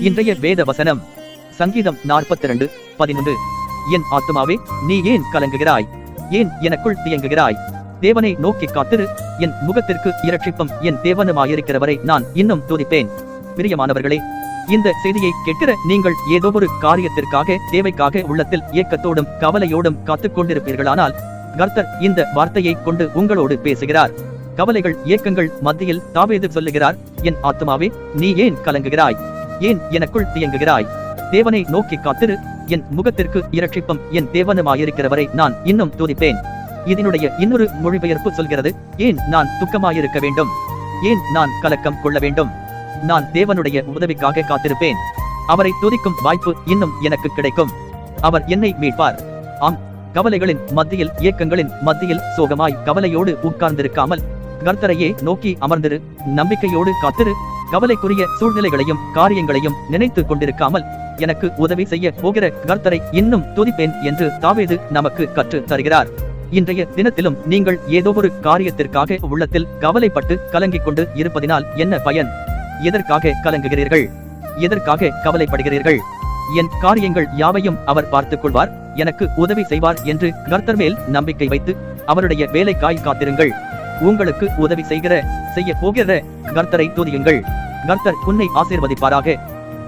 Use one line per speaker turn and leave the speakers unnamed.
இன்றைய வேத வசனம் சங்கீதம் நாற்பத்தி ரெண்டு பதினொன்று. என் ஆத்துமாவே நீ ஏன் கலங்குகிறாய்? ஏன் எனக்குள் தியங்குகிறாய்? தேவனை நோக்கி காத்திரு என் முகத்திற்கு இரட்சிப்பும் என் தேவனுமாயிருக்கிறவரை நான் இன்னும் துதிப்பேன். பிரியமானவர்களே இந்த செய்தியை கேட்கிற நீங்கள் ஏதோ ஒரு காரியத்திற்காக தேவைக்காக உள்ளத்தில் இயக்கத்தோடும் கவலையோடும் காத்துக் கொண்டிருப்பீர்களானால் கர்த்தர் இந்த வார்த்தையை கொண்டு உங்களோடு பேசுகிறார். கவலைகள் ஏக்கங்கள் மத்தியில் தாவேது சொல்லுகிறார் என் ஆத்துமாவே நீ ஏன் கலங்குகிறாய்? ஏன் எனக்குள் தியங்குகிறாய் தேவனை நோக்கி காத்திரு. என் முகத்திற்கு இரட்சிப்பம் என் தேவனுமாயிருக்கிறவரை நான் இன்னும் துதிப்பேன். இதனுடைய இன்னொரு மொழிபெயர்ப்பு சொல்கிறது ஏன் நான் துக்கமாயிருக்க வேண்டும்? ஏன் நான் கலக்கம் கொள்ள வேண்டும்? நான் தேவனுடைய உதவிக்காக காத்திருப்பேன். அவரை துதிக்கும் வாய்ப்பு இன்னும் எனக்கு கிடைக்கும். அவர் என்னை மீட்பார். ஆம் கவலைகளின் மத்தியில் ஏக்கங்களின் மத்தியில் சோகமாய் கவலையோடு உட்கார்ந்திருக்காமல் கர்த்தரையே நோக்கி அமர்ந்திரு. நம்பிக்கையோடு காத்திரு. கவலைக்குரிய சூழ்நிலைகளையும் காரியங்களையும் நினைத்து கொண்டிருக்காமல் எனக்கு உதவி செய்ய போகிற கர்த்தரை இன்னும் துதிப்பேன் என்று தாவேது நமக்கு கற்று தருகிறார். இன்றைய தினத்திலும் நீங்கள் ஏதோ ஒரு காரியத்திற்காக உள்ளத்தில் கவலைப்பட்டு கலங்கிக் கொண்டு இருப்பதினால் என்ன பயன்? எதற்காக கலங்குகிறீர்கள்? எதற்காக கவலைப்படுகிறீர்கள்? என் காரியங்கள் யாவையும் அவர் பார்த்துக் கொள்வார் எனக்கு உதவி செய்வார் என்று கர்த்தர் மேல் நம்பிக்கை வைத்து அவருடைய வேலைக்காய் காத்திருங்கள். உங்களுக்கு உதவி செய்கிற செய்ய போகிற கர்த்தரை துதியுங்கள். கர்த்தர் உன்னை ஆசீர்வதிப்பாராக.